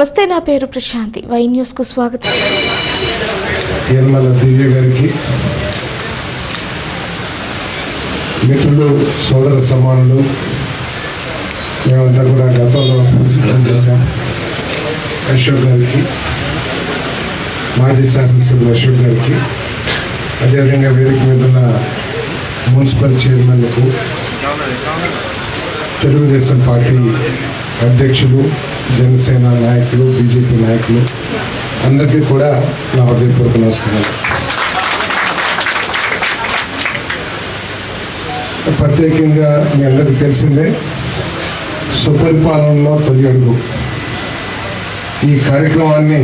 నమస్తే నా పేరు ప్రశాంతి. వై న్యూస్కు స్వాగతం. యనమల దివ్య గారికి మిత్రులు సోదర సమానులు మేమంతా కూడా గతంలో పరిశుభ్రం చేశాం. అశోక్ గారికి మాజీ శాసనసభ్యులు అశోక్ గారికి అదేవిధంగా వేదిక మీద ఉన్న మున్సిపల్ చైర్మన్లకు తెలుగుదేశం పార్టీ అధ్యక్షులు జనసేన నాయకులు బీజేపీ నాయకులు అందరికీ కూడా నా హృదయపూర్వక నమస్కారాలు. ప్రత్యేకంగా మీ అందరికీ తెలిసిందే సుపరిపాలనలో తొలి అడుగు. ఈ కార్యక్రమాన్ని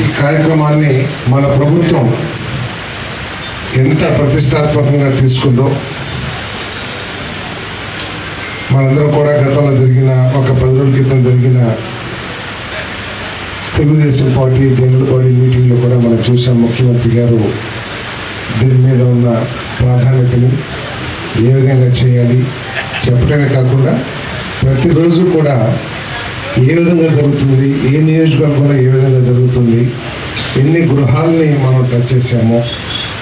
ఈ కార్యక్రమాన్ని మన ప్రభుత్వం ఎంత ప్రతిష్టాత్మకంగా తీసుకుందో మనందరం కూడా గతంలో జరిగిన ఒక పది రోజుల క్రితం జరిగిన తెలుగుదేశం పార్టీ జనరల్ బాడీ మీటింగ్లో కూడా మనం చూసాం ముఖ్యమంత్రి గారు దీని మీద ఉన్న ప్రాధాన్యతని ఏ విధంగా చేయాలి చెప్పడమే కాకుండా ప్రతిరోజు కూడా ఏ విధంగా జరుగుతుంది ఏ నియోజకవర్గంలో ఏ విధంగా జరుగుతుంది ఎన్ని గృహాలని మనం టచ్ చేసామో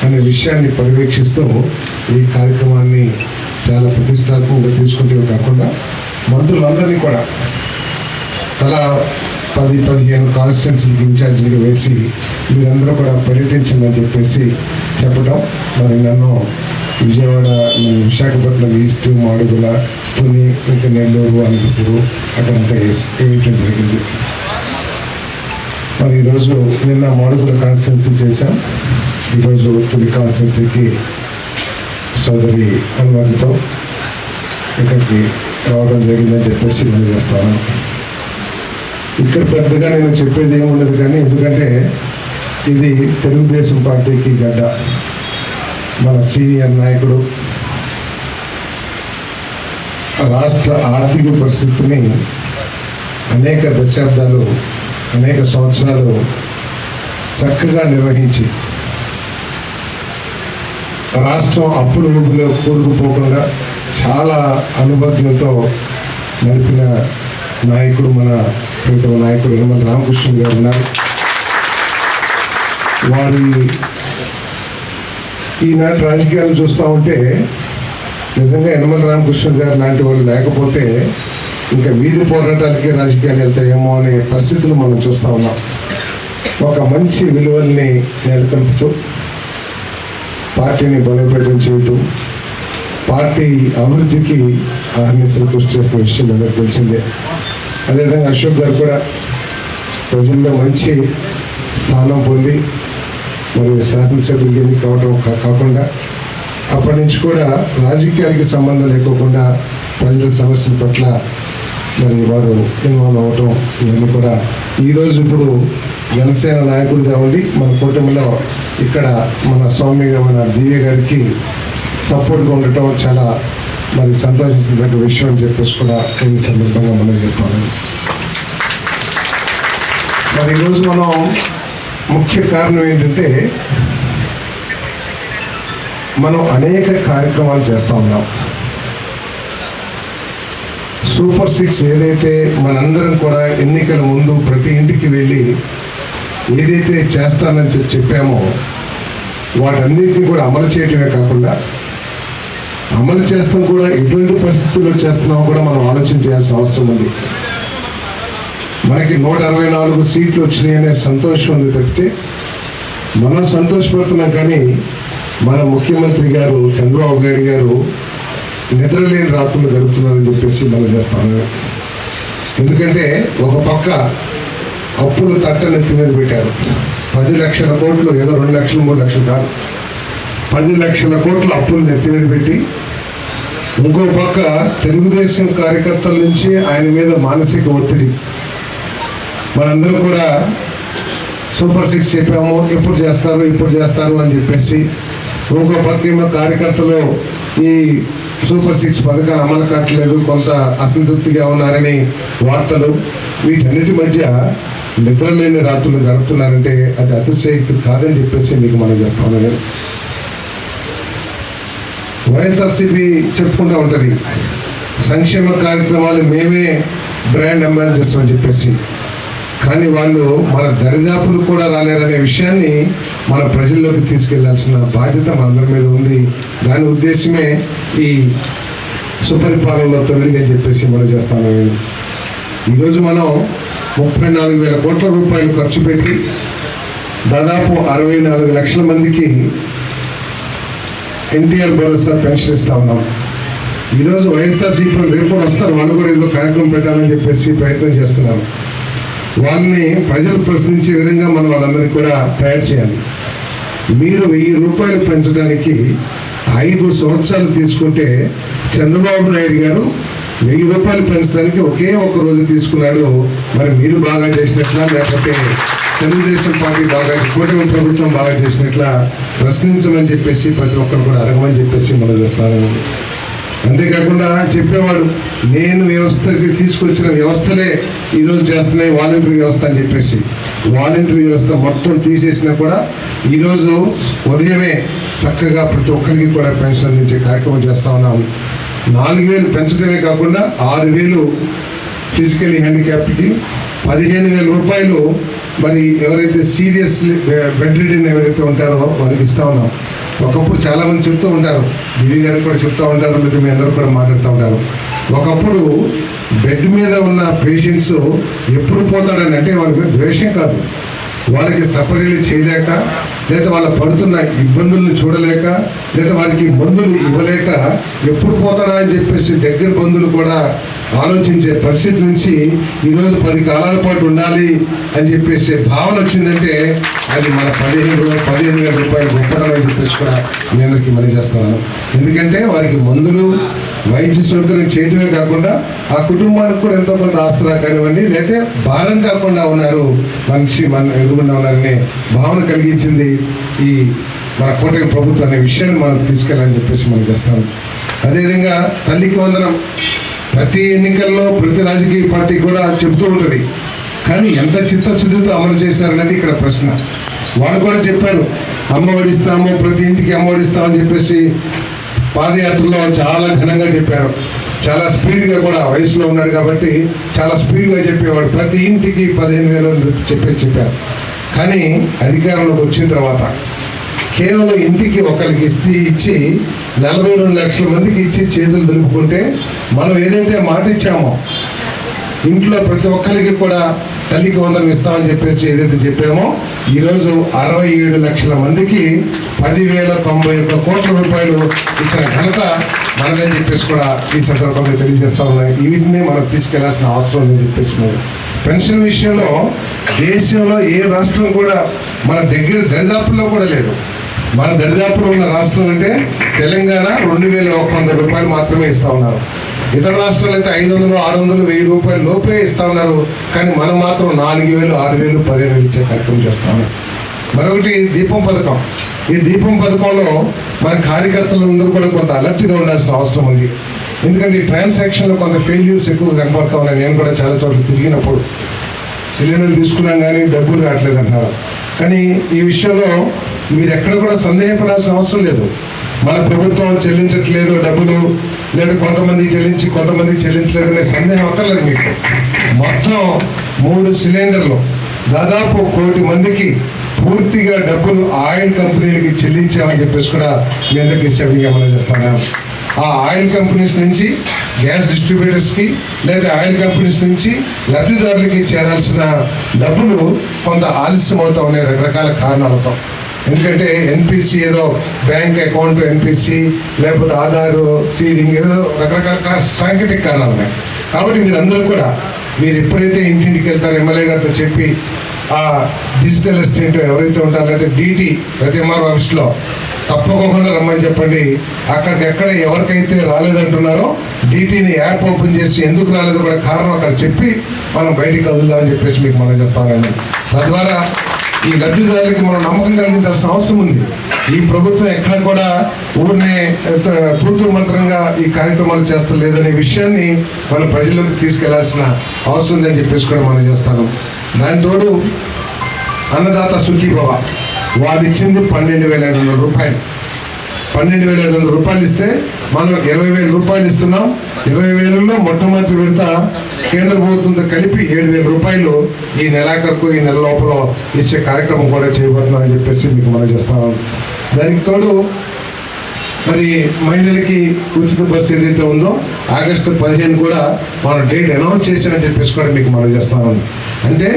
అనే విషయాన్ని పర్యవేక్షిస్తూ ఈ కార్యక్రమాన్ని చాలా ప్రతిష్టాత్మకంగా తీసుకుంటే కాకుండా మంత్రులందరినీ కూడా అలా పది పదిహేను కాన్స్టిట్యున్సీకి ఇన్ఛార్జీలుగా వేసి మీరందరూ కూడా పర్యటించిందని చెప్పేసి చెప్పడం మరి నన్ను విజయవాడ విశాఖపట్నం ఈస్ట్ మాడుగుల తుని ఇంకా నెల్లూరు అనంతపూరు అక్కడంతా వేయటం జరిగింది. మరి ఈరోజు నిన్న మాడుగుల కాన్స్టిట్యున్సీ చేశాం. ఈరోజు తుని కాన్స్టిట్యున్సీకి సోదరి అనుమతితో ఇక్కడికి రావడం జరిగిందని చెప్పేసి తెలియజేస్తాను. ఇక్కడ పెద్దగా నేను చెప్పేది ఏముండదు కానీ ఎందుకంటే ఇది తెలుగుదేశం పార్టీకి గడ్డ. మన సీనియర్ నాయకుడు రాష్ట్ర ఆర్థిక పరిస్థితిని అనేక దశాబ్దాలు అనేక సంవత్సరాలు చక్కగా నిర్వహించి రాష్ట్రం అప్పుల ఊపిలో కూరుకుపోకుండా చాలా అనుభజ్ఞతో నడిపిన నాయకుడు మన ప్రీతమ నాయకుడు యనమల రామకృష్ణ గారు ఉన్నారు. వారి ఈనాటి రాజకీయాలు చూస్తూ ఉంటే నిజంగా యనమల రామకృష్ణ గారు లాంటి వాళ్ళు లేకపోతే ఇంకా వీధి పోరాటాలకే రాజకీయాలు వెళ్తాయేమో అనే పరిస్థితులు మనం చూస్తూ ఉన్నాం. ఒక మంచి విలువల్ని నెలకొల్పుతూ పార్టీని బలోపేతం చేయటం పార్టీ అభివృద్ధికి ఆర్నిసలు కృషి చేసిన విషయం అందరికి తెలిసిందే. అదేవిధంగా అశోక్ గారు కూడా ప్రజల్లో మంచి స్థానం పొంది మరి శాసనసభ్యులు ఎన్ని కావడం కా- కాకుండా అప్పటి నుంచి కూడా రాజకీయాలకి సంబంధం లేకోకుండా ప్రజల సమస్యల పట్ల మరి వారు ఇన్వాల్వ్ అవటం ఇవన్నీ కూడా ఈరోజు ఇప్పుడు జనసేన నాయకుడిగా ఉండి మన కూటమిలో ఇక్కడ మన స్వామిగా మన దివ్య గారికి సపోర్ట్గా ఉండటం చాలా మరి సంతోషించదగ్గ విషయం అని చెప్పేసి కూడా ఈ సందర్భంగా మనం చేస్తాను మరి ఈరోజు మనం ముఖ్య కారణం ఏంటంటే మనం అనేక కార్యక్రమాలు చేస్తూ ఉన్నాం. సూపర్ సిక్స్ ఏదైతే మనందరం కూడా ఎన్నికల ముందు ప్రతి ఇంటికి వెళ్ళి ఏదైతే చేస్తానని చెప్పి చెప్పామో వాటన్నిటిని కూడా అమలు చేయటమే కాకుండా అమలు చేస్తాం కూడా ఎటువంటి పరిస్థితుల్లో చేస్తున్నామో కూడా మనం ఆలోచన చేయాల్సిన అవసరం ఉంది. మనకి నూట అరవై నాలుగు సీట్లు వచ్చినాయి అనే సంతోషం ఉంది తప్పితే మనం సంతోషపడుతున్నాం కానీ మన ముఖ్యమంత్రి గారు చంద్రబాబు నాయుడు గారు నిద్రలేని రాత్రులు గడుపుతున్నారని చెప్పేసి మనం చేస్తాను ఎందుకంటే ఒక పక్క అప్పులు తట్టనెత్తి మీద పెట్టారు. పది లక్షల కోట్లు ఏదో రెండు లక్షలు మూడు లక్షలు కాదు. పది లక్షల కోట్లు అప్పులు నెత్తి మీద పెట్టి ఇంకో పక్క తెలుగుదేశం కార్యకర్తల నుంచి ఆయన మీద మానసిక ఒత్తిడి. మనందరూ కూడా సూపర్ సిక్స్ చెప్పాము ఎప్పుడు చేస్తారు ఎప్పుడు చేస్తారు అని చెప్పేసి ఇంకో పక్క కార్యకర్తలు ఈ సూపర్ సిక్స్ పథకాలు అమలు కావట్లేదు కొంత అసంతృప్తిగా ఉన్నారని వార్తలు. వీటన్నిటి మధ్య నిద్రలేని రాత్రులు గడుపుతున్నారంటే అది అతిశయక్తి కాదని చెప్పేసి మీకు మనం చేస్తాను నేను వైఎస్ఆర్సీపీ చెప్పుకుంటూ ఉంటుంది సంక్షేమ కార్యక్రమాలు మేమే బ్రాండ్ అంబాసిడర్స్ అని చెప్పేసి. కానీ వాళ్ళు మన దరిదాపులు కూడా రాలేరనే విషయాన్ని మన ప్రజల్లోకి తీసుకెళ్ళాల్సిన బాధ్యత మనందరి మీద ఉంది. దాని ఉద్దేశమే ఈ సుపరిపాలనలో తొలిగా చెప్పేసి మనం చేస్తాను ఈరోజు మనం ముప్పై నాలుగు వేల కోట్ల రూపాయలు ఖర్చు పెట్టి దాదాపు అరవై నాలుగు లక్షల మందికి ఎన్టీఆర్ భరోసా పెన్షన్ ఇస్తా ఉన్నాం. ఈరోజు వైఎస్ఆర్సీపీ రేపు కూడా వస్తారు. వాళ్ళు కూడా ఏదో కార్యక్రమం పెట్టాలని చెప్పేసి ప్రయత్నం చేస్తున్నారు. వాళ్ళని ప్రజలు ప్రశ్నించే విధంగా మనం వాళ్ళందరినీ కూడా తయారు చేయాలి. మీరు వెయ్యి రూపాయలు పెంచడానికి ఐదు సంవత్సరాలు తీసుకుంటే చంద్రబాబు నాయుడు గారు వెయ్యి రూపాయలు పెంచడానికి ఒకే ఒక రోజు తీసుకున్నాడు. మరి మీరు బాగా చేసినట్లా లేకపోతే తెలుగుదేశం పార్టీ బాగా కూటమి ప్రభుత్వం బాగా చేసినట్లా ప్రశ్నించమని చెప్పేసి ప్రతి ఒక్కరు కూడా అడగమని చెప్పేసి మనం చేస్తాను అంతేకాకుండా చెప్పేవాడు నేను వ్యవస్థకి తీసుకొచ్చిన వ్యవస్థలే ఈరోజు చేస్తున్నాయి వాలంటరీ వ్యవస్థ అని చెప్పేసి. వాలంటరీ వ్యవస్థ మొత్తం తీసేసినా కూడా ఈరోజు ఉదయమే చక్కగా ప్రతి ఒక్కరికి కూడా పెన్షన్ అందించే కార్యక్రమం చేస్తా ఉన్నాం. నాలుగు వేలు పెంచడమే కాకుండా ఆరు వేలు ఫిజికలీ హ్యాండిక్యాప్డ్కి పదిహేను వేల రూపాయలు మరి ఎవరైతే సీరియస్ బెడ్ రిడన్ ఎవరైతే ఉంటారో వారికి ఇస్తా ఉన్నాం. ఒకప్పుడు చాలామంది చెప్తూ ఉంటారు దివి గారికి కూడా చెప్తూ ఉంటారు లేదా మీ అందరూ కూడా మాట్లాడుతూ ఉంటారు. ఒకప్పుడు బెడ్ మీద ఉన్న పేషెంట్స్ ఎప్పుడు పోతాడని అంటే వాళ్ళ ద్వేషం కాదు. వాళ్ళకి సపరీలు చేయలేక లేదా వాళ్ళ పడుతున్న ఇబ్బందులను చూడలేక లేదా వారికి మందులు ఇవ్వలేక ఎప్పుడు పోతాడా అని చెప్పేసి దగ్గర బంధువులు కూడా ఆలోచించే పరిస్థితి నుంచి ఈరోజు పది కాలాల పాటు ఉండాలి అని చెప్పేసి భావన వచ్చిందంటే అది మన పదిహేను పదిహేను వేల రూపాయలు గొప్పతనం అని చెప్పేసి కూడా మీ అందరికీ మనీ చేస్తున్నాను. ఎందుకంటే వారికి మందులు వైద్య సౌకర్యం చేయటమే కాకుండా ఆ కుటుంబానికి కూడా ఎంతో కొంత ఆసరా కానివ్వండి లేకపోతే భారం కాకుండా ఉన్నారు మనిషి మన ఎదుగుండా ఉన్నారనే భావన కలిగించింది ఈ మన కూటమి ప్రభుత్వం అనే విషయాన్ని మనం తీసుకెళ్ళాలని చెప్పేసి మనం చేస్తాం అదేవిధంగా తల్లికి వందనం. ప్రతి ఎన్నికల్లో ప్రతి రాజకీయ పార్టీ కూడా చెబుతూ ఉంటుంది. కానీ ఎంత చిత్తశుద్ధితో అమలు చేశారనేది ఇక్కడ ప్రశ్న. వాళ్ళు కూడా చెప్పారు అమ్మ ప్రతి ఇంటికి అమ్మ చెప్పేసి పాదయాత్రలో చాలా ఘనంగా చెప్పారు. చాలా స్పీడ్గా కూడా వయసులో ఉన్నాడు కాబట్టి చాలా స్పీడ్గా చెప్పేవాడు. ప్రతి ఇంటికి పదిహేను వేలు చెప్పేసి చెప్పారు. కానీ అధికారంలోకి వచ్చిన తర్వాత కేవలం ఇంటికి ఒకరికి ఇస్తే ఇచ్చి నలభై రెండు లక్షల మందికి ఇచ్చి చేతులు దులుపుకుంటే మనం ఏదైతే మాట ఇచ్చామో ఇంట్లో ప్రతి ఒక్కరికి కూడా తల్లికి వందనం ఇస్తామని చెప్పేసి ఏదైతే చెప్పామో ఈరోజు అరవై ఏడు లక్షల మందికి పదివేల తొంభై ఒక్క కోట్ల రూపాయలు ఇచ్చిన ఘనత మనదని చెప్పేసి కూడా ఈ సందర్భంగా తెలియజేస్తా ఉన్నాయి వీటిని మనం తీసుకెళ్ళాల్సిన అవసరం ఉందని చెప్పేసి మేము. పెన్షన్ విషయంలో దేశంలో ఏ రాష్ట్రం కూడా మన దగ్గర దరిదాపుల్లో కూడా లేదు. మన దరిదాపులో ఉన్న రాష్ట్రం అంటే తెలంగాణ రెండు వేల ఒక వంద రూపాయలు మాత్రమే ఇస్తా ఉన్నారు. ఇతర రాష్ట్రాలు అయితే ఐదు వందలు ఆరు వందలు వెయ్యి రూపాయలు లోపే ఇస్తా ఉన్నారు. కానీ మనం మాత్రం నాలుగు వేలు ఆరు వేలు పదిహేను వేలు ఇచ్చే కార్యక్రమం చేస్తా ఉన్నాం. మరొకటి దీపం పథకం. ఈ దీపం పథకంలో మన కార్యకర్తలందరూ కూడా కొంత అలర్ట్గా ఉండాల్సిన అవసరం ఉంది. ఎందుకంటే ఈ ట్రాన్సాక్షన్లో కొంత ఫెయిల్యూర్స్ ఎక్కువ కనపడతా ఉన్నాయి. నేను కూడా చాలా చోట్ల తిరిగినప్పుడు. సిలిండర్లు తీసుకున్నాం కానీ డబ్బులు రావట్లేదు అంటున్నారు. కానీ ఈ విషయంలో మీరు ఎక్కడ కూడా సందేహపడాల్సిన అవసరం లేదు. మన ప్రభుత్వం చెల్లించట్లేదు డబ్బులు లేదా కొంతమంది చెల్లించి కొంతమంది చెల్లించలేదు అనే సందేహం అక్కర్లేదు మీకు. మొత్తం మూడు సిలిండర్లు. దాదాపు కోటి మందికి పూర్తిగా డబ్బులు ఆయిల్ కంపెనీలకి చెల్లించామని చెప్పేసి కూడా మీ అందరికీ చేస్తున్నాం ఆ ఆయిల్ కంపెనీస్ నుంచి గ్యాస్ డిస్ట్రిబ్యూటర్స్కి లేదా ఆయిల్ కంపెనీస్ నుంచి లబ్ధిదారులకి చేరాల్సిన డబ్బులు కొంత ఆలస్యం అవుతా ఉన్నాయి రకరకాల కారణాలతో. ఎందుకంటే ఎన్పిసి ఏదో బ్యాంక్ అకౌంట్ ఎన్పిసి లేకపోతే ఆధారు సీడింగ్ ఏదో రకరకాల సాంకేతిక కారణాలు ఉన్నాయి. కాబట్టి మీరందరూ కూడా మీరు ఎప్పుడైతే ఇంటింటికి వెళ్తారో ఎమ్మెల్యే గారితో చెప్పి ఆ డిజిటల్ అసిస్టెంట్ ఎవరైతే ఉంటారో లేకపోతే డీటీ ప్రతి ఆఫీస్లో తప్పకుండా రమ్మని చెప్పండి. అక్కడికి ఎక్కడ ఎవరికైతే రాలేదంటున్నారో డీటీని యాప్ ఓపెన్ చేసి ఎందుకు రాలేదో కూడా కారణం అక్కడ చెప్పి మనం బయటికి వదులుదామని చెప్పేసి మీకు మనం చేస్తామండి తద్వారా ఈ లబ్ధిదారులకి మనం నమ్మకం కలిగించాల్సిన అవసరం ఉంది. ఈ ప్రభుత్వం ఎక్కడ కూడా ఊరినే త- మంత్రంగా ఈ కార్యక్రమాలు చేస్తలేదనే విషయాన్ని వాళ్ళ ప్రజల్లోకి తీసుకెళ్ళాల్సిన అవసరం ఉందని చెప్పేసి కూడా మనం చేస్తాను. దాని తోడు అన్నదాత సుఖీభవ వాళ్ళు ఇచ్చింది పన్నెండు వేల ఐదు వందల రూపాయలు. పన్నెండు వేల ఐదు వందల రూపాయలు ఇస్తే మనం ఇరవై వేల రూపాయలు ఇస్తున్నాం ఇరవై వేలలో మొట్టమొదటి విడత కేంద్ర ప్రభుత్వంతో కలిపి ఏడు వేల రూపాయలు ఈ నెలాఖరుకు ఈ నెల లోపల ఇచ్చే కార్యక్రమం కూడా చేయబోతున్నామని చెప్పేసి మీకు మనం చేస్తున్నాం దానికి తోడు మరి మహిళలకి ఉచిత బస్సు ఏదైతే ఉందో ఆగస్టు పదిహేను కూడా మనం డేట్ అనౌన్స్ చేశామని చెప్పేసి కూడా మీకు మనం చేస్తాము అంటే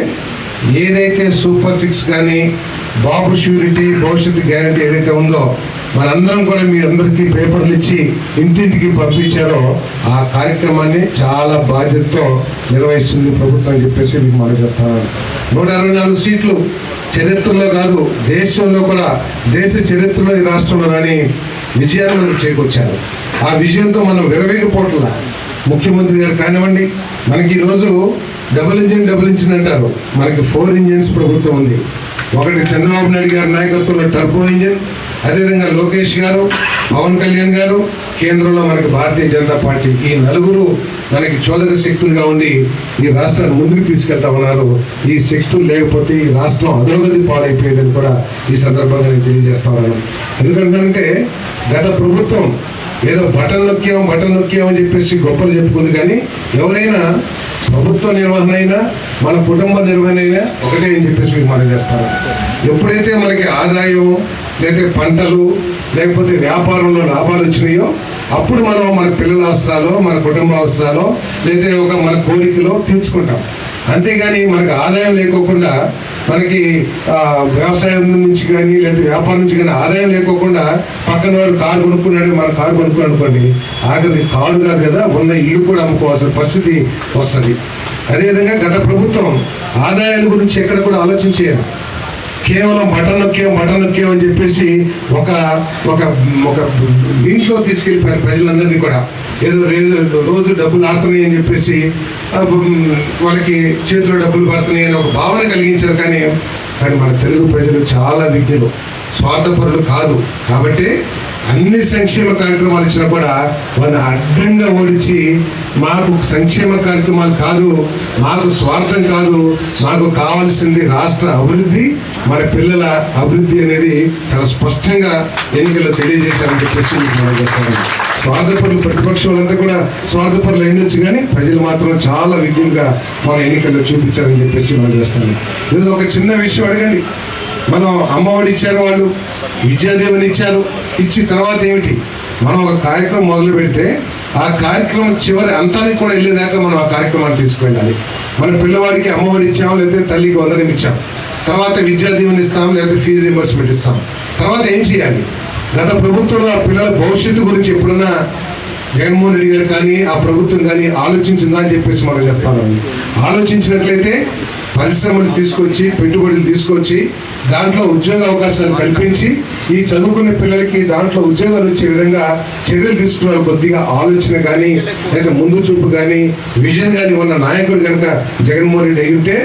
ఏదైతే సూపర్ సిక్స్ కానీ బాబు షూరిటీ భవిష్యత్తు గ్యారంటీ ఏదైతే ఉందో మనందరం కూడా మీ అందరికీ పేపర్లు ఇచ్చి ఇంటింటికి పంపించారో ఆ కార్యక్రమాన్ని చాలా బాధ్యతతో నిర్వహిస్తుంది ప్రభుత్వం అని చెప్పేసి మీకు మనం చేస్తాను నూట అరవై నాలుగు సీట్లు చరిత్రలో కాదు దేశంలో కూడా దేశ చరిత్రలో ఈ రాష్ట్రంలో రాని విజయాన్ని చేకూర్చారు. ఆ విజయంతో మనం విరవేగిపోట్ల. ముఖ్యమంత్రి గారు కానివ్వండి మనకి ఈరోజు డబుల్ ఇంజిన్ డబుల్ ఇంజిన్ అంటారు. మనకి ఫోర్ ఇంజిన్స్ ప్రభుత్వం ఉంది. ఒకటి చంద్రబాబు నాయుడు గారి నాయకత్వంలో టర్బో ఇంజిన్ అదేవిధంగా లోకేష్ గారు పవన్ కళ్యాణ్ గారు కేంద్రంలో మనకి భారతీయ జనతా పార్టీ ఈ నలుగురు మనకి చోదక శక్తులుగా ఉండి ఈ రాష్ట్రాన్ని ముందుకు తీసుకెళ్తా ఉన్నారు. ఈ శక్తులు లేకపోతే ఈ రాష్ట్రం అధోగతి పాలైపోయేదని కూడా ఈ సందర్భంగా నేను తెలియజేస్తా ఉన్నాను. ఎందుకంటే గత ప్రభుత్వం ఏదో బటన్ నొక్కాం బటన్ నొక్కాం అని చెప్పేసి గొప్పలు చెప్పుకుంది కానీ ఎవరైనా ప్రభుత్వ నిర్వహణ అయినా మన కుటుంబ నిర్వహణ అయినా ఒకటే అని చెప్పేసి మీకు మనం చేస్తారు ఎప్పుడైతే మనకి ఆదాయం లేకపోతే పంటలు లేకపోతే వ్యాపారంలో లాభాలు వచ్చినాయో అప్పుడు మనం మన పిల్లల అవసరాలు మన కుటుంబ అవసరాలు లేదా ఒక మన కోరికలో తీర్చుకుంటాం. అంతేగాని మనకు ఆదాయం లేకోకుండా మనకి వ్యవసాయం నుంచి కానీ లేదా వ్యాపారం నుంచి కానీ ఆదాయం లేకోకుండా పక్కన వాడు కారు కొనుక్కున్నాడు మన కారు కొనుక్కున్నాడు అనుకోండి ఆఖరికి కారు కాదు కదా ఉన్న ఇల్లు కూడా అమ్ముకోవాల్సిన పరిస్థితి వస్తుంది. అదేవిధంగా గత ప్రభుత్వం ఆదాయాల గురించి ఎక్కడ కూడా ఆలోచించేయాలి కేవలం మటన్ నొక్కాం మటన్ నొక్కాం అని చెప్పేసి ఒక ఒక ఒక దీంట్లో తీసుకెళ్ళిపోయారు ప్రజలందరినీ కూడా. ఏదో రోజు రోజు డబ్బులు ఆడుతున్నాయి అని చెప్పేసి వాళ్ళకి చేతిలో డబ్బులు పడుతున్నాయి అని ఒక భావన కలిగించారు. కానీ కానీ మన తెలుగు ప్రజలు చాలా విజ్ఞులు. స్వార్థపరులు కాదు. కాబట్టి అన్ని సంక్షేమ కార్యక్రమాలు ఇచ్చినా కూడా వాళ్ళని అడ్డంగా ఓడించి మాకు సంక్షేమ కార్యక్రమాలు కాదు మాకు స్వార్థం కాదు మాకు కావాల్సింది రాష్ట్ర అభివృద్ధి మన పిల్లల అభివృద్ధి అనేది చాలా స్పష్టంగా ఎన్నికల్లో తెలియజేశారని చెప్పేసి మనం చెప్తాను స్వార్థపరులు ప్రతిపక్షం వాళ్ళంతా కూడా స్వార్థపరులు అయినొచ్చు కానీ ప్రజలు మాత్రం చాలా విజ్ఞులుగా మన ఎన్నికల్లో చూపించారని చెప్పేసి మనం చేస్తాను ఇది ఒక చిన్న విషయం అడగండి. మనం అమ్మఒడి ఇచ్చారు వాళ్ళు విద్యాదేవని ఇచ్చారు ఇచ్చిన తర్వాత ఏమిటి? మనం ఒక కార్యక్రమం మొదలు పెడితే ఆ కార్యక్రమం చివరి అంతానికి కూడా వెళ్ళేదాకా మనం ఆ కార్యక్రమాన్ని తీసుకువెళ్ళాలి. మన పిల్లవాడికి అమ్మఒడి ఇచ్చాము లేకపోతే తల్లికి వందనం ఇచ్చాము? తర్వాత విద్యా దీవెన ఇస్తాం లేకపోతే ఫీజు రింబర్స్మెంట్ ఇస్తాం. తర్వాత ఏం చేయాలి? గత ప్రభుత్వంలో ఆ పిల్లల భవిష్యత్తు గురించి ఎప్పుడన్నా జగన్మోహన్ రెడ్డి గారు కానీ ఆ ప్రభుత్వం కానీ ఆలోచించిందా అని చెప్పేసి మనం చేస్తాను. ఆలోచించినట్లయితే పరిశ్రమలు తీసుకొచ్చి పెట్టుబడులు తీసుకొచ్చి దాంట్లో ఉద్యోగ అవకాశాలు కల్పించి ఈ చదువుకునే పిల్లలకి దాంట్లో ఉద్యోగాలు వచ్చే విధంగా చర్యలు తీసుకున్న కొద్దిగా ఆలోచన కానీ లేదా ముందు చూపు కానీ విజన్ కానీ ఉన్న నాయకుడు కనుక జగన్మోహన్ రెడ్డి అయి ఉంటే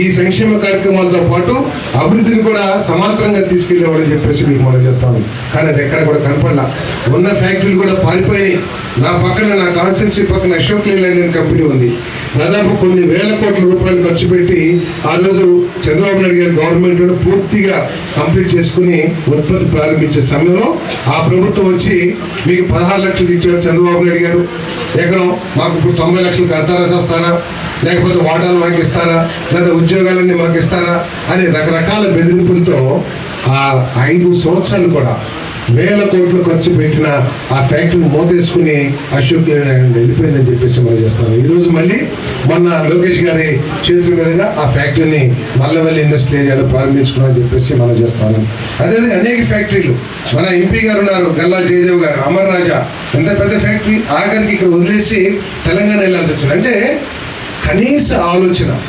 ఈ సంక్షేమ కార్యక్రమాలతో పాటు అభివృద్ధిని కూడా సమాంతరంగా తీసుకెళ్ళేవాడని చెప్పేసి మీకు మనం చేస్తాను కానీ అది ఎక్కడ కూడా కనపడలా. ఉన్న ఫ్యాక్టరీలు కూడా పారిపోయినాయి. నా పక్కన నా కాన్స్టెన్సీ పక్కన అశోక్ లేలాండ్ అనే కంపెనీ ఉంది. దాదాపు కొన్ని వేల కోట్ల రూపాయలు ఖర్చు పెట్టి ఆ రోజు చంద్రబాబు నాయుడు గారి గవర్నమెంట్ పూర్తిగా కంప్లీట్ చేసుకుని ఉత్పత్తి ప్రారంభించే సమయంలో ఆ ప్రభుత్వం వచ్చి మీకు పదహారు లక్షలు ఇచ్చాడు చంద్రబాబు నాయుడు గారు. ఎకరం మాకు ఇప్పుడు తొంభై లక్షలు కడతారా చేస్తారా లేకపోతే వాటాలు మాకు ఇస్తారా? లేదా ఉద్యోగాలన్నీ మాకు ఇస్తారా? అని రకరకాల బెదిరింపులతో ఆ ఐదు సంవత్సరాలు కూడా వేల కోట్లు ఖర్చు పెట్టిన ఆ ఫ్యాక్టరీని మోతేసుకుని అశోక్ లేలాండ్ వెళ్ళిపోయిందని చెప్పేసి మనం చేస్తాను ఈరోజు మళ్ళీ మొన్న లోకేష్ గారి చేతుల మీదుగా ఆ ఫ్యాక్టరీని మల్లవల్లి ఇండస్ట్రీ ఏరియాలో ప్రారంభించుకున్నామని చెప్పేసి మనం చేస్తాను అదే అనేక ఫ్యాక్టరీలు. మన ఎంపీ గారు ఉన్నారు గల్లా జయదేవ్ గారు అమర్ రాజా. ఎంత పెద్ద ఫ్యాక్టరీ? ఆఖరికి ఇక్కడ వదిలేసి తెలంగాణ వెళ్ళాల్సి వచ్చింది. అంటే కనీస ఆలోచన.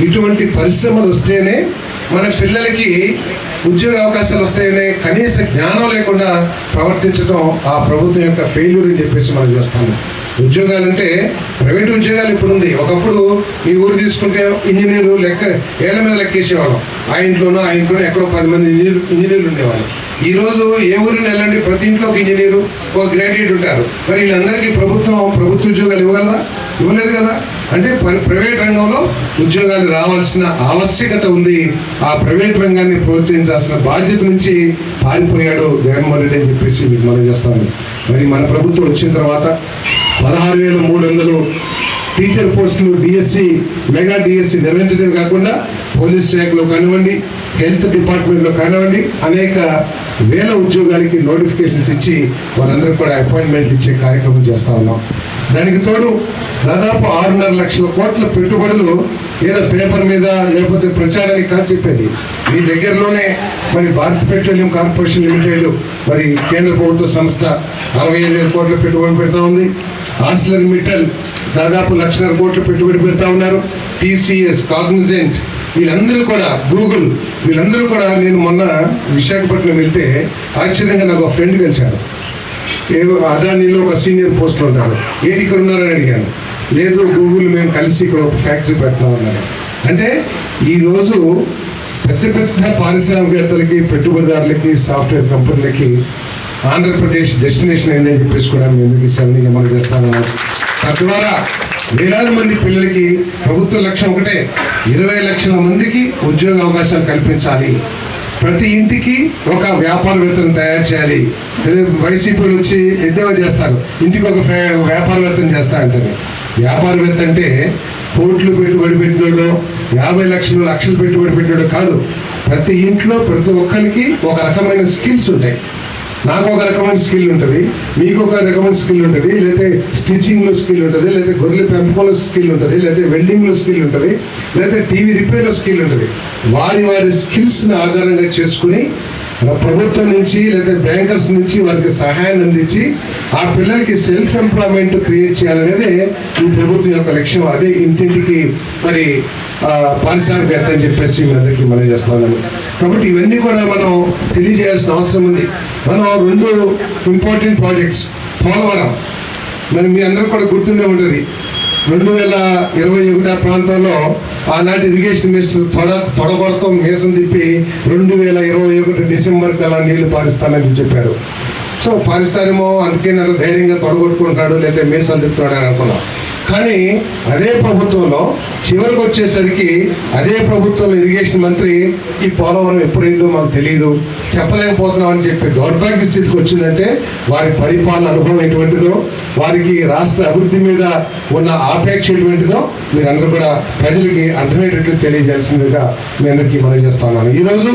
ఇటువంటి పరిశ్రమలు వస్తేనే మన పిల్లలకి ఉద్యోగ అవకాశాలు వస్తాయనే కనీస జ్ఞానం లేకుండా ప్రవర్తించడం ఆ ప్రభుత్వం యొక్క ఫెయిల్యూర్ అని చెప్పేసి మనం ఉద్యోగాలు అంటే ప్రైవేట్ ఉద్యోగాలు ఇప్పుడు ఉంది ఒకప్పుడు ఈ ఊరు తీసుకుంటే ఇంజనీరు లెక్క ఏళ్ళ మీద లెక్కేసేవాళ్ళం. ఆ ఇంట్లోనో ఆ ఇంట్లోనో ఎక్కడో పది మంది ఇంజనీర్ ఇంజనీర్లు ఉండేవాళ్ళు. ఈరోజు ఏ ఊరిని వెళ్ళండి ప్రతి ఇంట్లో ఒక ఇంజనీరు ఒక గ్రాడ్యుయేట్ ఉంటారు. మరి వీళ్ళందరికీ ప్రభుత్వం ప్రభుత్వ ఉద్యోగాలు ఇవ్వగలదా ఇవ్వలేదు కదా? అంటే ప్రైవేట్ రంగంలో ఉద్యోగాలు రావాల్సిన ఆవశ్యకత ఉంది. ఆ ప్రైవేట్ రంగాన్ని ప్రోత్సహించాల్సిన బాధ్యత నుంచి పారిపోయాడు జగన్మోహన్ రెడ్డి అని చెప్పేసి మీకు మనం చేస్తాను. మరి మన ప్రభుత్వం వచ్చిన తర్వాత పదహారు వేల మూడు వందలు టీచర్ పోస్టులు డిఎస్సి మెగా డిఎస్సి నిర్వహించడమే కాకుండా పోలీస్ శాఖలో కానివ్వండి హెల్త్ డిపార్ట్మెంట్లో కానివ్వండి అనేక వేల ఉద్యోగాలకి నోటిఫికేషన్స్ ఇచ్చి వారందరికీ కూడా అపాయింట్మెంట్లు ఇచ్చే కార్యక్రమం చేస్తూ ఉన్నాం. దానికి తోడు దాదాపు ఆరున్నర లక్షల కోట్ల పెట్టుబడులు ఏదో పేపర్ మీద లేకపోతే ప్రచారానికి కాదు చెప్పేది. మీ దగ్గరలోనే మరి భారత్ పెట్రోలియం కార్పొరేషన్ లిమిటెడ్ మరి కేంద్ర ప్రభుత్వ సంస్థ అరవై ఐదు వేల కోట్ల పెట్టుబడి పెడతా ఉంది. ఆర్సిలర్ మిట్టల్ దాదాపు లక్షన్నర కోట్ల పెట్టుబడి పెడతా ఉన్నారు. టీసీఎస్ కాగ్నిజెంట్ వీళ్ళందరూ కూడా గూగుల్ వీళ్ళందరూ కూడా నేను మొన్న విశాఖపట్నం వెళ్తే ఆశ్చర్యంగా నాకు ఒక ఫ్రెండ్ కలిశాను ఏదో అదానీలో ఒక సీనియర్ పోస్ట్లో ఉంటాడు ఏది ఇక్కడ ఉన్నారని అడిగాను. లేదు గూగుల్ మేము కలిసి ఇక్కడ ఒక ఫ్యాక్టరీ పెడుతున్నాం అన్నారు అంటే ఈరోజు పెద్ద పెద్ద పారిశ్రామికవేత్తలకి పెట్టుబడిదారులకి సాఫ్ట్వేర్ కంపెనీలకి ఆంధ్రప్రదేశ్ డెస్టినేషన్ అయిందని చెప్పేసి కూడా మేము ఎందుకు సన్నిగా అమలు చేస్తాను తద్వారా వేలాది మంది పిల్లలకి ప్రభుత్వ లక్ష్యం ఒకటే. ఇరవై లక్షల మందికి ఉద్యోగ అవకాశాలు కల్పించాలి. ప్రతి ఇంటికి ఒక వ్యాపారవేత్తను తయారు చేయాలి. లేదా వైసీపీలు వచ్చి ఎద్దేవా చేస్తారు. ఇంటికి ఒక ఫే- వ్యాపారవేత్తను చేస్తా అంటారు. వ్యాపారవేత్త అంటే కోట్లు పెట్టుబడి పెట్టినోడు యాభై లక్షలు లక్షలు పెట్టుబడి పెట్టినోడు కాదు. ప్రతి ఇంట్లో ప్రతి ఒక్కరికి ఒక రకమైన స్కిల్స్ ఉంటాయి. నాకు ఒక రకమైన స్కిల్ ఉంటుంది మీకు ఒక రకమైన స్కిల్ ఉంటుంది లేకపోతే స్టిచ్చింగ్లో స్కిల్ ఉంటుంది లేకపోతే గొర్రెల పెంపకంలో స్కిల్ ఉంటుంది లేకపోతే వెల్డింగ్లో స్కిల్ ఉంటుంది లేకపోతే టీవీ రిపేర్లో స్కిల్ ఉంటుంది. వారి వారి స్కిల్స్ని ఆధారంగా చేసుకుని ప్రభుత్వం నుంచి లేదా బ్యాంకర్స్ నుంచి వారికి సహాయాన్ని అందించి ఆ పిల్లలకి సెల్ఫ్ ఎంప్లాయ్మెంట్ క్రియేట్ చేయాలనేదే ఈ ప్రభుత్వం యొక్క లక్ష్యం. అదే ఇంటింటికి మరి ఆ, పారిశ్రామికవేత్త అని చెప్పేసి మీ అందరికీ మనం చేస్తున్నాను కాబట్టి ఇవన్నీ కూడా మనం తెలియజేయాల్సిన అవసరం ఉంది. మనం రెండు ఇంపార్టెంట్ ప్రాజెక్ట్స్ పోలవరం. మరి మీ అందరూ కూడా గుర్తుండే ఉంటుంది. రెండు వేల ఇరవై ఒకటి ప్రాంతంలో ఆనాటి ఇరిగేషన్ మినిస్టర్ తొడ తొడగొడతాం మీసం తిప్పి రెండు వేల ఇరవై ఒకటి డిసెంబర్ కల్లా నీళ్ళు పారిస్తానని చెప్పాడు సో పారిస్తారేమో అందుకే నన్ను ధైర్యంగా తొడగొట్టుకుంటాడు లేదా మీసం తిప్పుతాడు అని అనుకున్నాం. కానీ అదే ప్రభుత్వంలో చివరికి వచ్చేసరికి అదే ప్రభుత్వంలో ఇరిగేషన్ మంత్రి ఈ పోలవరం ఎప్పుడైందో మాకు తెలియదు చెప్పలేకపోతున్నాం అని చెప్పి దౌర్భాగ్య స్థితికి వచ్చిందంటే వారి పరిపాలన అనుభవం ఎటువంటిదో వారికి రాష్ట్ర అభివృద్ధి మీద ఉన్న ఆపేక్ష ఎటువంటిదో మీరందరూ కూడా ప్రజలకి అర్థమయ్యేటట్లు తెలియజేయాల్సిందిగా మీ అందరికీ మనం ఈరోజు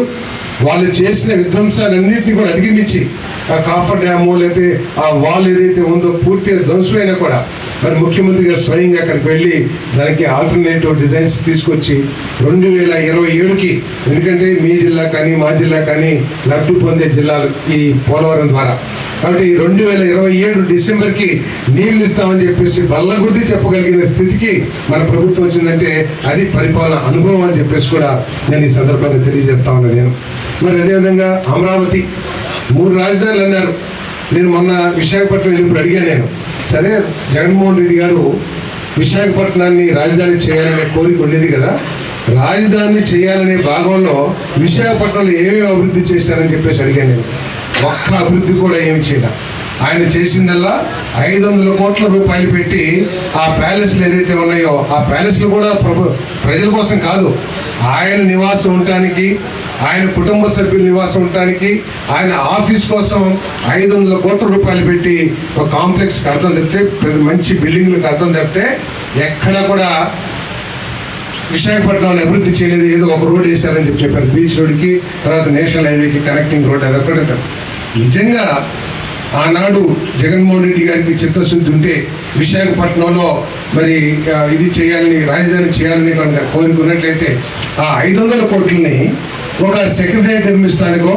వాళ్ళు చేసిన విధ్వంసాలన్నింటినీ కూడా అధిగమించి ఆ కాఫర్ డ్యాము లేకపోతే ఆ వాల్ ఏదైతే ఉందో పూర్తిగా ధ్వంసమైనా కూడా మరి ముఖ్యమంత్రి గారు స్వయంగా అక్కడికి వెళ్ళి దానికి ఆల్టర్నేటివ్ డిజైన్స్ తీసుకొచ్చి రెండు వేల ఇరవై ఏడుకి ఎందుకంటే మీ జిల్లా కానీ మా జిల్లా కానీ లబ్ధి పొందే జిల్లాలు ఈ పోలవరం ద్వారా. కాబట్టి రెండు వేల ఇరవై ఏడు డిసెంబర్కి నీళ్ళు ఇస్తామని చెప్పేసి బల్లగుద్ది చెప్పగలిగిన స్థితికి మన ప్రభుత్వం వచ్చిందంటే అది పరిపాలన అనుభవం అని చెప్పేసి కూడా నేను ఈ సందర్భంగా తెలియజేస్తా ఉన్నాను నేను. మరి అదేవిధంగా అమరావతి మూడు రాజధానులు అన్నారు. నేను మొన్న విశాఖపట్నం వెళ్ళినప్పుడు అడిగాను నేను. సరే జగన్మోహన్ రెడ్డి గారు విశాఖపట్నాన్ని రాజధాని చేయాలనే కోరిక ఉండేది కదా? రాజధాని చేయాలనే భాగంలో విశాఖపట్నంలో ఏమేమి అభివృద్ధి చేశారని చెప్పేసి అడిగాను నేను. ఒక్క అభివృద్ధి కూడా ఏమి చేయడం ఆయన చేసిందల్లా ఐదు వందల కోట్ల రూపాయలు పెట్టి ఆ ప్యాలెస్లు ఏదైతే ఉన్నాయో ఆ ప్యాలెస్లు కూడా ప్రభు ప్రజల కోసం కాదు ఆయన నివాసం ఉండటానికి ఆయన కుటుంబ సభ్యుల నివాసం ఉండటానికి ఆయన ఆఫీస్ కోసం ఐదు వందల కోట్ల రూపాయలు పెట్టి ఒక కాంప్లెక్స్ అర్థం తప్పితే మంచి బిల్డింగ్లకు అర్థం తప్పితే ఎక్కడా కూడా విశాఖపట్నంలో అభివృద్ధి చేయలేదు. ఏదో ఒక రోడ్ వేశారని చెప్పి చెప్పారు. బీచ్ రోడ్కి తర్వాత నేషనల్ హైవేకి కనెక్టింగ్ రోడ్ అది ఒక్కటే నిజంగా ఆనాడు జగన్మోహన్ రెడ్డి గారికి చిత్తశుద్ధి ఉంటే విశాఖపట్నంలో మరి ఇది చేయాలని రాజధాని చేయాలని కనుక కోరుకున్నట్లయితే ఆ ఐదు వందల కోట్లని ఒక సెక్రటరియట్ నిర్మిస్తానికో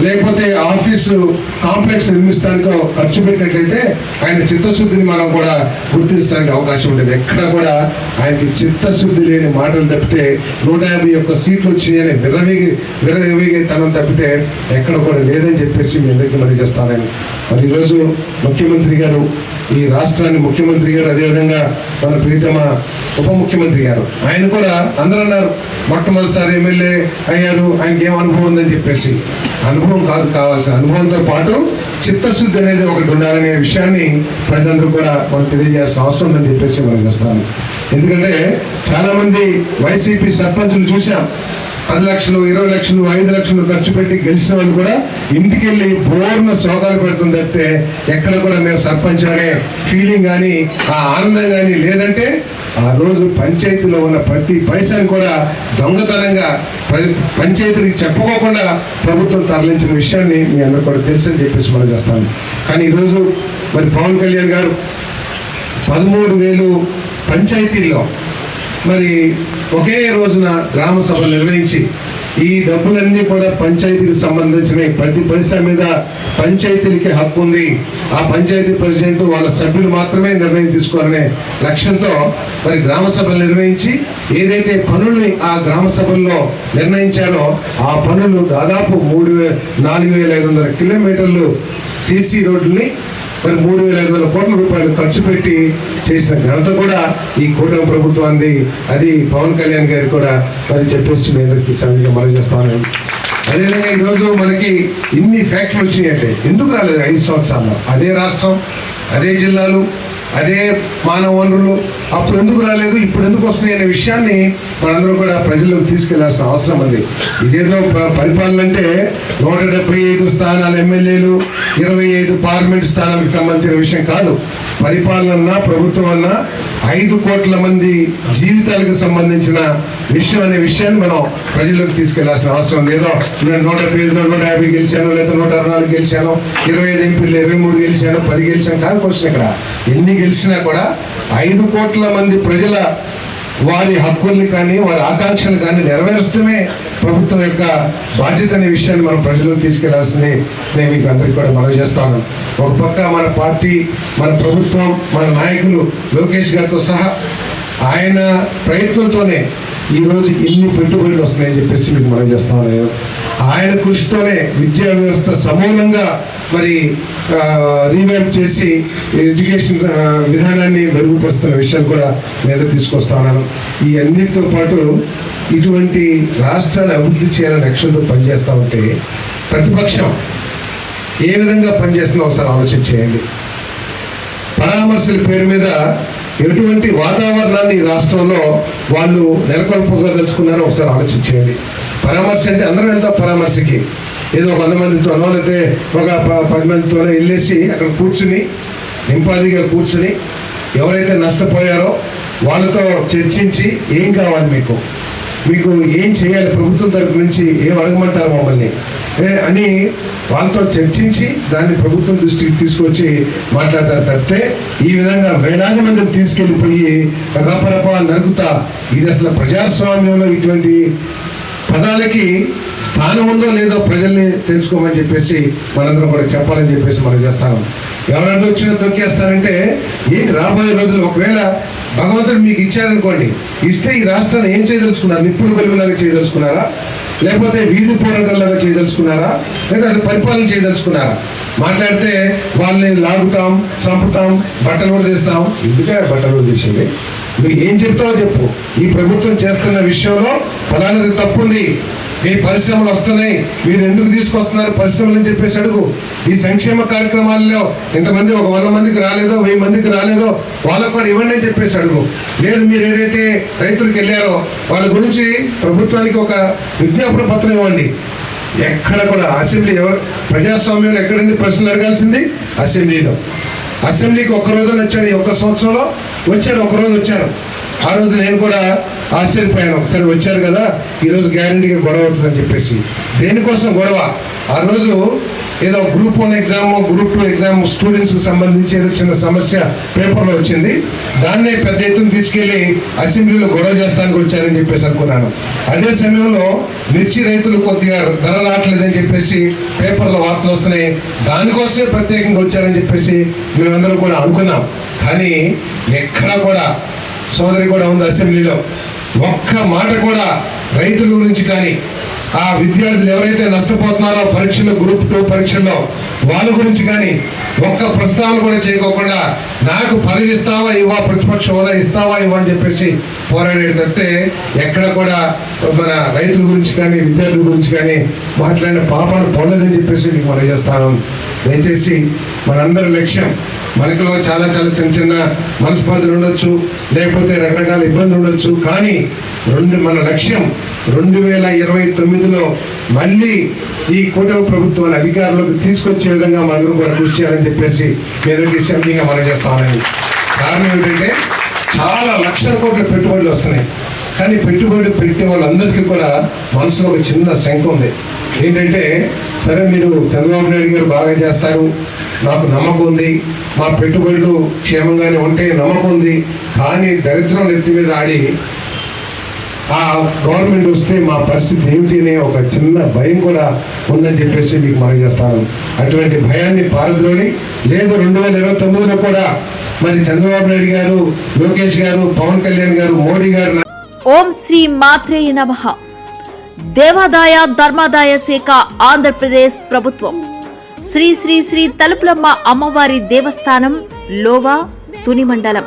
లేకపోతే ఆఫీసు కాంప్లెక్స్ నిర్మిస్తానికో ఖర్చు పెట్టినట్లయితే ఆయన చిత్తశుద్ధిని మనం కూడా గుర్తించడానికి అవకాశం ఉండేది. ఎక్కడ కూడా ఆయనకి చిత్తశుద్ధి లేని మాటలు తప్పితే నూట యాభై ఒక్క సీట్లు వచ్చినాయని విరవేగి విరవేగే తనం తప్పితే ఎక్కడ కూడా లేదని చెప్పేసి మీ అందరికీ మరి చేస్తానని. మరి ఈరోజు ముఖ్యమంత్రి గారు ఈ రాష్ట్రాన్ని ముఖ్యమంత్రి గారు అదేవిధంగా మన ప్రీతమ ఉప ముఖ్యమంత్రి గారు ఆయన కూడా అందరూ అన్నారు. మొట్టమొదటిసారి ఎమ్మెల్యే అయ్యారు. ఆయనకి ఏం అనుభవం ఉందని చెప్పేసి. అనుభవం కాదు కావాల్సిన అనుభవంతో పాటు చిత్తశుద్ధి అనేది ఒకటి ఉండాలనే విషయాన్ని ప్రజలందరూ కూడా మనం తెలియజేయాల్సిన అవసరం ఉందని చెప్పేసి మనం చేస్తాను ఎందుకంటే చాలామంది వైసీపీ సర్పంచులు చూసాం పది లక్షలు ఇరవై లక్షలు ఐదు లక్షలు ఖర్చు పెట్టి గెలిచిన వాళ్ళు కూడా ఇంటికి వెళ్ళి బోర్న శోకాలు పెడుతుంది తప్పితే ఎక్కడ కూడా మేము సర్పంచ్ అనే ఫీలింగ్ కానీ ఆ ఆనందం కానీ లేదంటే ఆ రోజు పంచాయతీలో ఉన్న ప్రతి పైసాని కూడా దొంగతనంగా పంచాయతీకి చెప్పుకోకుండా ప్రభుత్వం తరలించిన విషయాన్ని మీ అందరూ కూడా తెలుసని చెప్పేసి మనం చేస్తాను. కానీ ఈరోజు మరి పవన్ కళ్యాణ్ గారు పదమూడు వేలు పంచాయతీల్లో మరి ఒకే రోజున గ్రామ సభలు నిర్వహించి ఈ డబ్బులన్నీ కూడా పంచాయతీకి సంబంధించిన ప్రతి పరిశ్రమ మీద పంచాయతీలకి హక్కు ఉంది. ఆ పంచాయతీ ప్రెసిడెంట్ వాళ్ళ సభ్యులు మాత్రమే నిర్ణయం తీసుకోవాలనే లక్ష్యంతో మరి గ్రామ సభలు నిర్వహించి ఏదైతే పనుల్ని ఆ గ్రామ సభల్లో నిర్ణయించారో ఆ పనులు దాదాపు మూడు నాలుగు వేల ఐదు వందల కిలోమీటర్లు సీసీ రోడ్లని మరి మూడు వేల ఐదు వందల కోట్ల రూపాయలు ఖర్చు పెట్టి చేసిన ఘనత కూడా ఈ కూటమి ప్రభుత్వాన్ని అది పవన్ కళ్యాణ్ గారికి కూడా మరి చెప్పేసి మీ అందరికీ సరిగ్గా మనం చేస్తాను అదేవిధంగా ఈరోజు మనకి ఇన్ని ఫ్యాక్టరీలు వచ్చినాయి అంటే ఎందుకు రాలేదు ఐదు సంవత్సరాల్లో? అదే రాష్ట్రం అదే జిల్లాలు అదే మానవ వనరులు అప్పుడు ఎందుకు రాలేదు ఇప్పుడు ఎందుకు వస్తున్నాయి అనే విషయాన్ని మనందరం కూడా ప్రజల్లోకి తీసుకెళ్ళాల్సిన అవసరం ఉంది. ఇదేదో పరిపాలన అంటే నూట డెబ్బై ఐదు స్థానాలు ఎమ్మెల్యేలు ఇరవై ఐదు పార్లమెంట్ స్థానాలకు సంబంధించిన విషయం కాదు. పరిపాలన ప్రభుత్వం అన్నా ఐదు కోట్ల మంది జీవితాలకు సంబంధించిన విషయం అనే విషయాన్ని మనం ప్రజల్లోకి తీసుకెళ్ళాల్సిన అవసరం లేదో. నేను నూట డెబ్బై ఐదులో నూట యాభై గెలిచాను లేదా నూట అరవై నాలుగు గెలిచాను ఇరవై ఐదు ఎంపీలు ఇరవై మూడు గెలిచాను పది గెలిచాను కాదు క్వశ్చన్ ఇక్కడ. ఎన్ని గెలిచినా కూడా ఐదు కోట్ల మంది ప్రజల వారి హక్కుల్ని కానీ వారి ఆకాంక్షలు కానీ నెరవేర్చడమే ప్రభుత్వం యొక్క బాధ్యత అనే విషయాన్ని మనం ప్రజలకు తీసుకెళ్ళాల్సింది నేను మీకు అందరికీ కూడా మనవి చేస్తాను. ఒక పక్క మన పార్టీ మన ప్రభుత్వం మన నాయకులు లోకేష్ గారితో సహా ఆయన ప్రయత్నంతోనే ఈరోజు ఎన్ని పెట్టుబడులు వస్తున్నాయని చెప్పేసి మీకు మనం చేస్తాను నేను. ఆయన కృషితోనే విద్యా వ్యవస్థ సమూలంగా మరి రీవ్యాంప్ చేసి ఎడ్యుకేషన్ విధానాన్ని మెరుగుపరుస్తున్న విషయాలు కూడా మీద తీసుకొస్తాను ఈ అన్నిటితో పాటు ఇటువంటి రాష్ట్రాన్ని అభివృద్ధి చేయాలని లక్ష్యంతో పనిచేస్తూ ఉంటే ప్రతిపక్షం ఏ విధంగా పనిచేస్తుందో ఒకసారి ఆలోచన చేయండి. పరామర్శల పేరు మీద ఎటువంటి వాతావరణాన్ని రాష్ట్రంలో వాళ్ళు నెలకొల్పదలుచుకున్నారో ఒకసారి ఆలోచించేయండి పరామర్శ అంటే అందరం వెళ్తాం పరామర్శకి. ఏదో ఒక వంద మందితోనో లేకపోతే ఒక ప- పది మందితోనో వెళ్ళేసి అక్కడ కూర్చుని నింపాదిగా కూర్చుని ఎవరైతే నష్టపోయారో వాళ్ళతో చర్చించి ఏం కావాలి మీకు? మీకు ఏం చేయాలి? ప్రభుత్వం తరపు నుంచి ఏం అడగమంటారు మమ్మల్ని? అని వాళ్ళతో చర్చించి దాన్ని ప్రభుత్వం దృష్టికి తీసుకొచ్చి మాట్లాడతారు తప్పితే ఈ విధంగా వేలాది మందిని తీసుకెళ్ళిపోయి రపరప నరుకుతా. ఇది అసలు ప్రజాస్వామ్యంలో ఇటువంటి పదాలకి స్థానం ఉందో లేదో ప్రజల్ని తెలుసుకోమని చెప్పేసి మనందరం కూడా చెప్పాలని చెప్పేసి మనం చేస్తాను ఎవరన్నా వచ్చినా తొక్కేస్తారంటే ఏంటి రాబోయే రోజులు ఒకవేళ భగవంతుడు మీకు ఇచ్చారనుకోండి ఇస్తే ఈ రాష్ట్రాన్ని ఏం చేయదలుచుకున్నారు? నిప్పుడు వెలుగులాగా చేయదలుచుకున్నారా? లేకపోతే వీధి పోరాటాలాగా చేయదలుచుకున్నారా? లేదా అది పరిపాలన చేయదలుచుకున్నారా? మాట్లాడితే వాళ్ళని లాగుతాం చంపుతాం బట్టలు కూడా తీస్తాం. ఎందుకే బట్టలు కూడా తీసేది? నువ్వు ఏం చెప్తావో చెప్పు. ఈ ప్రభుత్వం చేస్తున్న విషయంలో ఫలానది తప్పు ఉంది మీ పరిశ్రమలు వస్తున్నాయి. మీరు ఎందుకు తీసుకొస్తున్నారు పరిశ్రమలు అని చెప్పేసి అడుగు. ఈ సంక్షేమ కార్యక్రమాల్లో ఇంతమంది ఒక వంద మందికి రాలేదో వెయ్యి మందికి రాలేదో వాళ్ళకు కూడా ఇవ్వండి అని చెప్పేసి అడుగు. లేదు మీరు ఏదైతే రైతులకు వెళ్ళారో వాళ్ళ గురించి ప్రభుత్వానికి ఒక విజ్ఞాపన పత్రం ఇవ్వండి. ఎక్కడ కూడా అసెంబ్లీ ఎవరు ప్రజాస్వామ్యంలో ఎక్కడండి ప్రశ్నలు అడగాల్సింది అసెంబ్లీలో. అసెంబ్లీకి ఒక్క రోజున వచ్చాడు ఈ ఒక్క సంవత్సరంలో. వచ్చారు ఒక రోజు వచ్చారు. ఆ రోజు నేను కూడా ఆశ్చర్యపోయాను. ఒకసారి వచ్చారు కదా ఈరోజు గ్యారంటీగా గొడవ అవుతుందని చెప్పేసి. దేనికోసం గొడవ? ఆ రోజు ఏదో group one exam group two exam స్టూడెంట్స్కి సంబంధించి ఏదో చిన్న సమస్య పేపర్లో వచ్చింది. దాన్నే పెద్ద ఎత్తున తీసుకెళ్ళి అసెంబ్లీలో గొడవ చేస్తానికి వచ్చారని చెప్పేసి అనుకున్నాను. అదే సమయంలో మిర్చి రైతులు కొద్దిగా ధర రావట్లేదని చెప్పేసి పేపర్లో వార్తలు వస్తున్నాయి. దానికోసమే ప్రత్యేకంగా వచ్చారని చెప్పేసి మేమందరం కూడా అనుకున్నాం. కానీ ఎక్కడా కూడా సోదరి కూడా ఉంది అసెంబ్లీలో. ఒక్క మాట కూడా రైతుల గురించి కానీ ఆ విద్యార్థులు ఎవరైతే నష్టపోతున్నారో పరీక్షలో గ్రూప్ టూ పరీక్షల్లో వాళ్ళ గురించి కానీ ఒక్క ప్రస్తావన కూడా చేయకోకుండా నాకు పదవి ఇస్తావా ఇవ్వా ప్రతిపక్ష హోదా ఇస్తావా ఇవ్వ అని చెప్పేసి పోరాడేది తప్పితే ఎక్కడ కూడా మన రైతుల గురించి కానీ విద్యార్థుల గురించి కానీ మాట్లాడిన పాపాలు పొందదని చెప్పేసి మీకు మనం చేస్తాను. దయచేసి మనందరి లక్ష్యం మనకిలో చాలా చాలా చిన్న చిన్న మనస్పర్ధలు ఉండొచ్చు లేకపోతే రకరకాల ఇబ్బందులు ఉండొచ్చు కానీ రెండు మన లక్ష్యం రెండు వేల ఇరవై తొమ్మిదిలో మళ్ళీ ఈ కూటమి ప్రభుత్వాన్ని అధికారంలోకి తీసుకొచ్చే విధంగా మనందరం కూడా కృషి చేయాలని చెప్పేసి మీదకి అసెంబ్లీగా మనం చేస్తామని కారణం ఏంటంటే చాలా లక్షల కోట్ల పెట్టుబడులు వస్తున్నాయి. కానీ పెట్టుబడి పెట్టే వాళ్ళందరికీ కూడా మనసులో ఒక చిన్న శంక ఉంది. ఏంటంటే సరే మీరు చంద్రబాబు నాయుడు గారు బాగా చేస్తారు నాకు నమ్మకం ఉంది మా పెట్టుబడులు క్షేమంగానే ఉంటే నమ్మకం ఉంది కానీ దరిద్రం నెత్తి మీద ఆడి ఆ గవర్నమెంట్ వస్తే మా పరిస్థితి ఏమిటి అనే ఒక చిన్న భయం కూడా ఉందని చెప్పేసి మీకు మనం చేస్తాను. అటువంటి భయాన్ని పారద్రోని లేదు రెండు వేల ఇరవై తొమ్మిదిలో కూడా మరి చంద్రబాబు నాయుడు గారు లోకేష్ గారు పవన్ కళ్యాణ్ గారు మోడీ గారు ఓం శ్రీ మాత్రేయ నమ. దేవాదాయ ధర్మాదాయ శాఖ ఆంధ్రప్రదేశ్ ప్రభుత్వం. శ్రీ శ్రీ శ్రీ తలుపులమ్మ అమ్మవారి దేవస్థానం లోవా తుని మండలం